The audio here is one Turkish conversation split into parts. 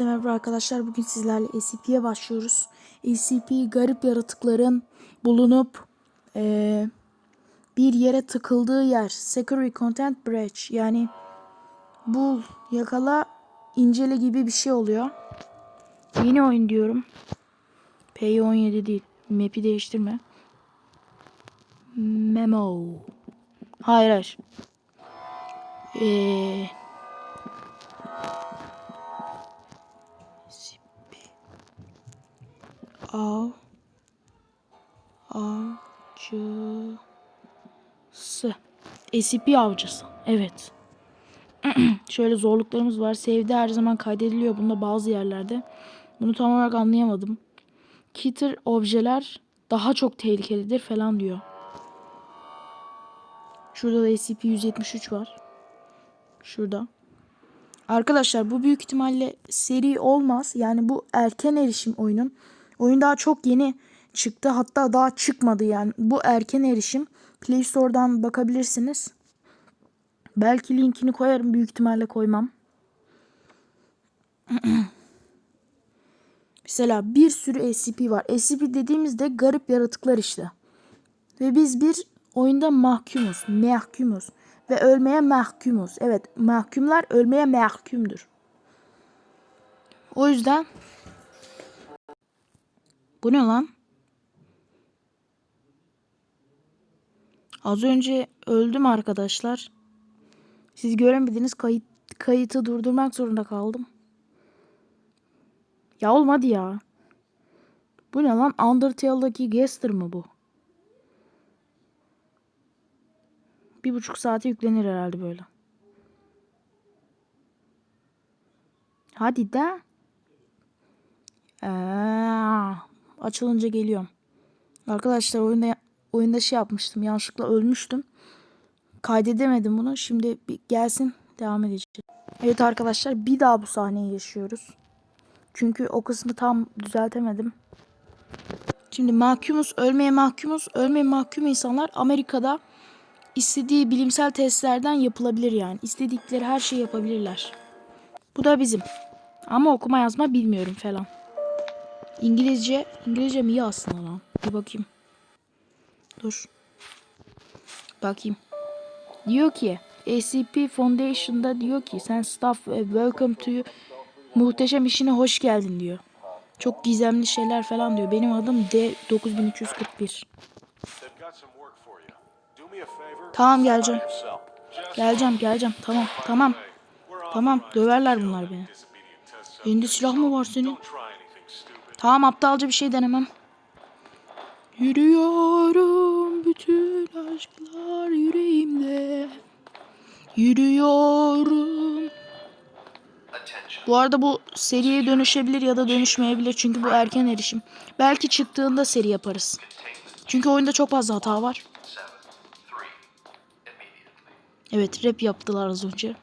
Merhaba arkadaşlar bugün sizlerle SCP'ye başlıyoruz. SCP garip yaratıkların bulunup eee, bir yere tıkıldığı yer. Security Content Breach yani bul, yakala, incele gibi bir şey oluyor. Yeni oyun diyorum. P17 değil. Map'i değiştirme. Memo. Hayır hayır. Eee... Av avcısı. SCP avcısı. Evet. Şöyle zorluklarımız var. Save'de her zaman kaydediliyor bunda bazı yerlerde. Bunu tam olarak anlayamadım. Kitter objeler daha çok tehlikelidir falan diyor. Şurada da SCP-173 var. Şurada. Arkadaşlar bu büyük ihtimalle seri olmaz. Yani bu erken erişim oyunun. Oyun daha çok yeni çıktı. Hatta daha çıkmadı yani. Bu erken erişim. Play Store'dan bakabilirsiniz. Belki linkini koyarım. Büyük ihtimalle koymam. Mesela bir sürü SCP var. SCP dediğimizde garip yaratıklar işte. Ve biz bir oyunda mahkumuz. Mahkumuz. Ve ölmeye mahkumuz. Evet mahkumlar ölmeye mahkumdur. O yüzden bu ne lan? Az önce öldüm arkadaşlar. Siz göremediniz kayıt kayıtı durdurmak zorunda kaldım. Ya olmadı ya. Bu ne lan? Undertale'daki Gaster mı bu? Bir buçuk saate yüklenir herhalde böyle. Hadi de. Aa, açılınca geliyorum. Arkadaşlar oyunda oyunda şey yapmıştım. Yanlışlıkla ölmüştüm. Kaydedemedim bunu. Şimdi bir gelsin devam edeceğiz. Evet arkadaşlar bir daha bu sahneyi yaşıyoruz. Çünkü o kısmı tam düzeltemedim. Şimdi mahkumuz, ölmeye mahkumuz. Ölmeye mahkum insanlar Amerika'da istediği bilimsel testlerden yapılabilir yani. İstedikleri her şeyi yapabilirler. Bu da bizim. Ama okuma yazma bilmiyorum falan. İngilizce, İngilizce mi iyi aslında lan? Bir bakayım. Dur. Bakayım. Diyor ki SCP Foundation'da diyor ki sen staff e, welcome to muhteşem işine hoş geldin diyor. Çok gizemli şeyler falan diyor. Benim adım D9341. They've got some work for you. Do me a favor. Tamam geleceğim. Geleceğim geleceğim. Tamam tamam. Tamam döverler bunlar beni. Elinde silah mı var senin? Tamam aptalca bir şey denemem. Yürüyorum bütün aşklar yüreğimde. Yürüyorum. Bu arada bu seriye dönüşebilir ya da dönüşmeyebilir çünkü bu erken erişim. Belki çıktığında seri yaparız. Çünkü oyunda çok fazla hata var. Evet rap yaptılar az önce.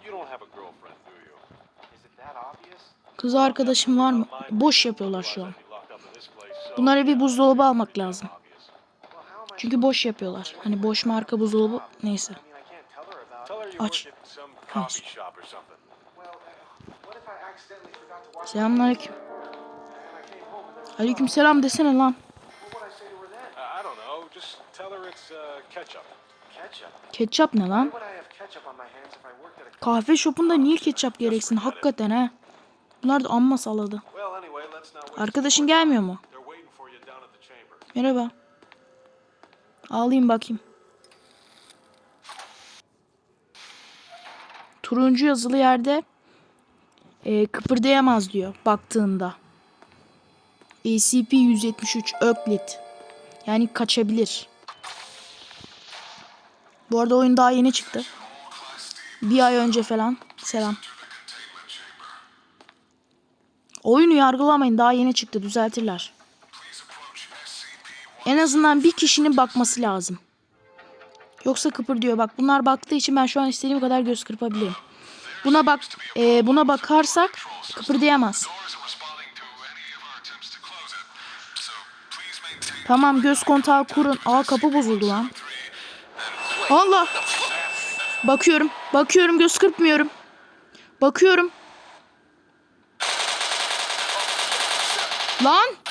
Kız arkadaşım var mı? Boş yapıyorlar şu an. Bunlara bir buzdolabı almak lazım. Çünkü boş yapıyorlar. Hani boş marka buzdolabı neyse. Aç. wash Selamünaleyküm. Aleyküm selam desene lan. Ketçap ne lan? Kahve shopunda niye ketçap gereksin? Hakikaten ha. Bunlar da amma saladı. Arkadaşın gelmiyor mu? Merhaba. Ağlayayım bakayım. Turuncu yazılı yerde e, kıpırdayamaz diyor baktığında. ACP-173 Euclid. Yani kaçabilir. Bu arada oyun daha yeni çıktı. Bir ay önce falan. Selam. Oyunu yargılamayın daha yeni çıktı düzeltirler. En azından bir kişinin bakması lazım. Yoksa kıpırdıyor. Bak bunlar baktığı için ben şu an istediğim kadar göz kırpabilirim. Buna bak, e, buna bakarsak kıpırdayamaz. Tamam göz kontağı kurun. Aa kapı bozuldu lan. Allah. Bakıyorum. Bakıyorum göz kırpmıyorum. Bakıyorum. Lan.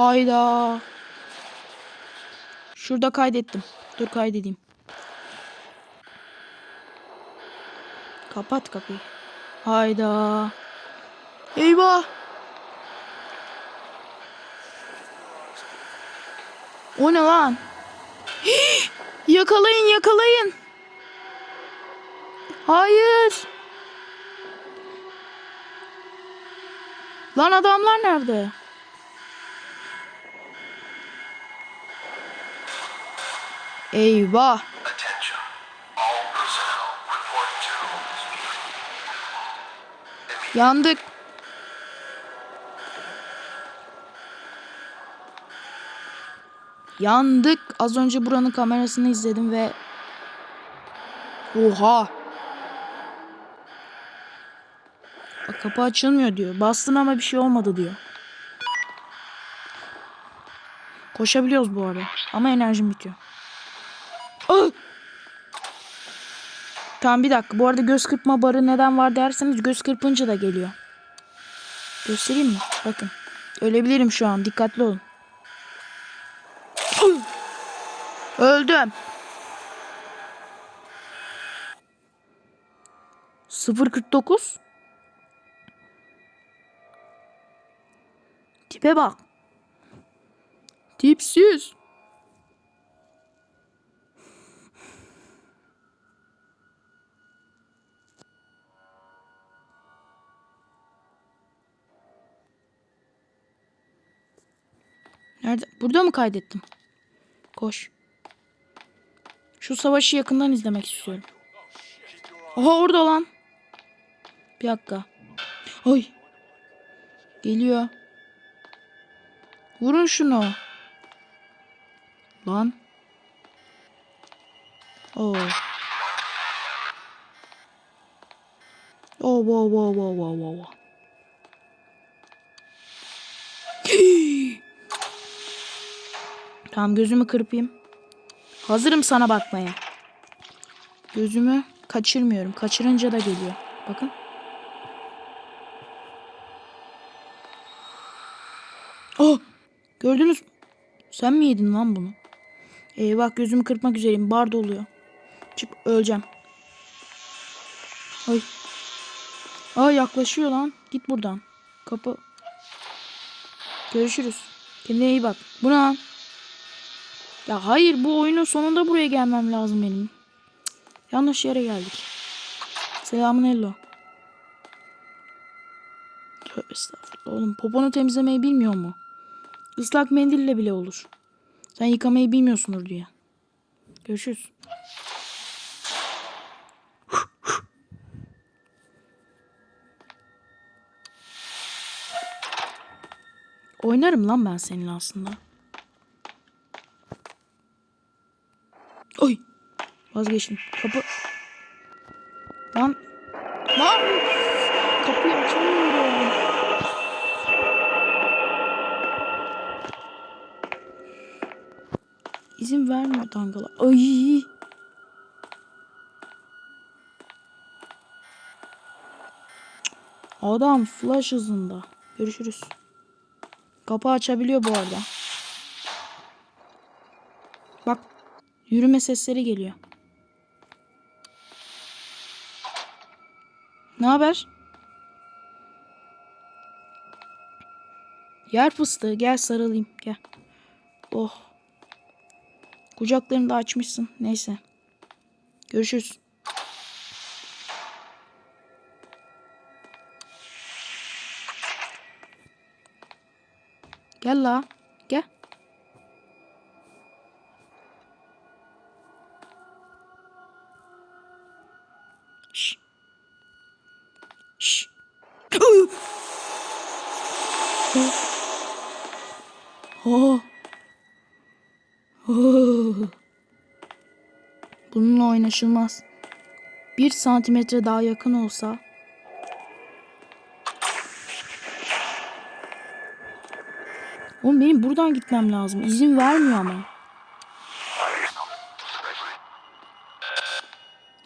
Hayda. Şurada kaydettim. Dur kaydedeyim. Kapat kapıyı. Hayda. Eyvah. O ne lan? Hii! Yakalayın yakalayın. Hayır. Lan adamlar nerede? Eyvah. Yandık. Yandık. Az önce buranın kamerasını izledim ve Oha. Bak, kapı açılmıyor diyor. Bastın ama bir şey olmadı diyor. Koşabiliyoruz bu arada. Ama enerjim bitiyor. Tamam bir dakika. Bu arada göz kırpma barı neden var derseniz göz kırpınca da geliyor. Göstereyim mi? Bakın. Ölebilirim şu an. Dikkatli olun. Öldüm. 049 Tipe bak. Tipsiz. Nerede? Burada mı kaydettim? Koş. Şu savaşı yakından izlemek istiyorum. Oha orada lan. Bir dakika. Oy. Geliyor. Vurun şunu. Lan. Oo. Oh, wow, wow, wow, wow, wow, Tamam gözümü kırpayım. Hazırım sana bakmaya. Gözümü kaçırmıyorum. Kaçırınca da geliyor. Bakın. Oh! Gördünüz mü? Sen mi yedin lan bunu? Eyvah gözümü kırpmak üzereyim. Bar doluyor. Çık öleceğim. Ay. Aa yaklaşıyor lan. Git buradan. Kapı. Görüşürüz. Kendine iyi bak. Bu ne lan? Ya hayır bu oyunun sonunda buraya gelmem lazım benim. Yanlış yere geldik. Selamun ello. Tövbe estağfurullah. Oğlum poponu temizlemeyi bilmiyor mu? Islak mendille bile olur. Sen yıkamayı bilmiyorsundur diye. Görüşürüz. Oynarım lan ben seninle aslında. Oy. Vazgeçtim. Kapı. Lan. Lan. Kapıyı açamıyorum. İzin vermiyor dangala. Ay. Adam flash hızında. Görüşürüz. Kapı açabiliyor bu arada. Yürüme sesleri geliyor. Ne haber? Yer fıstığı gel sarılayım gel. Oh. Kucaklarını da açmışsın. Neyse. Görüşürüz. Gel la. Şş. Şş. Oh. Oh. Bununla oynaşılmaz. Bir santimetre daha yakın olsa Oğlum benim buradan gitmem lazım. İzin vermiyor ama.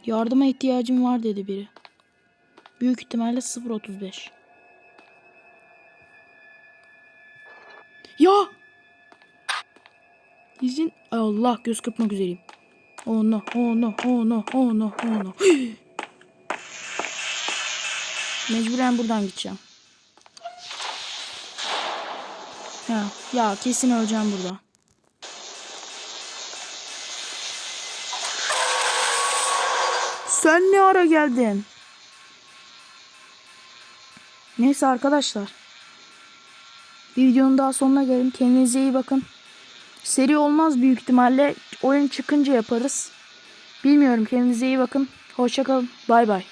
Yardıma ihtiyacım var dedi biri. Büyük ihtimalle 0.35. Ya! İzin Allah göz kırpmak üzereyim. Oh no, oh no, oh no, oh no, oh no. Mecburen buradan gideceğim. Ha, ya kesin öleceğim burada. Sen ne ara geldin? Neyse arkadaşlar. Videonun daha sonuna gelin. Kendinize iyi bakın. Seri olmaz büyük ihtimalle. Oyun çıkınca yaparız. Bilmiyorum. Kendinize iyi bakın. Hoşçakalın. Bay bay.